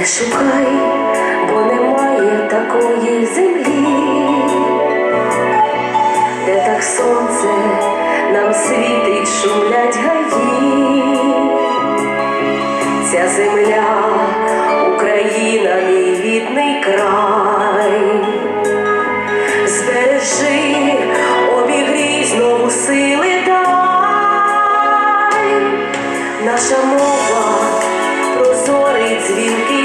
Не шукай, бо немає такої землі, де так сонце нам світить, шумлять гаї. Ця земля, Україна, мій рідний край, збережи, обігрій сили дай, наша мова, прозорить дзвінки.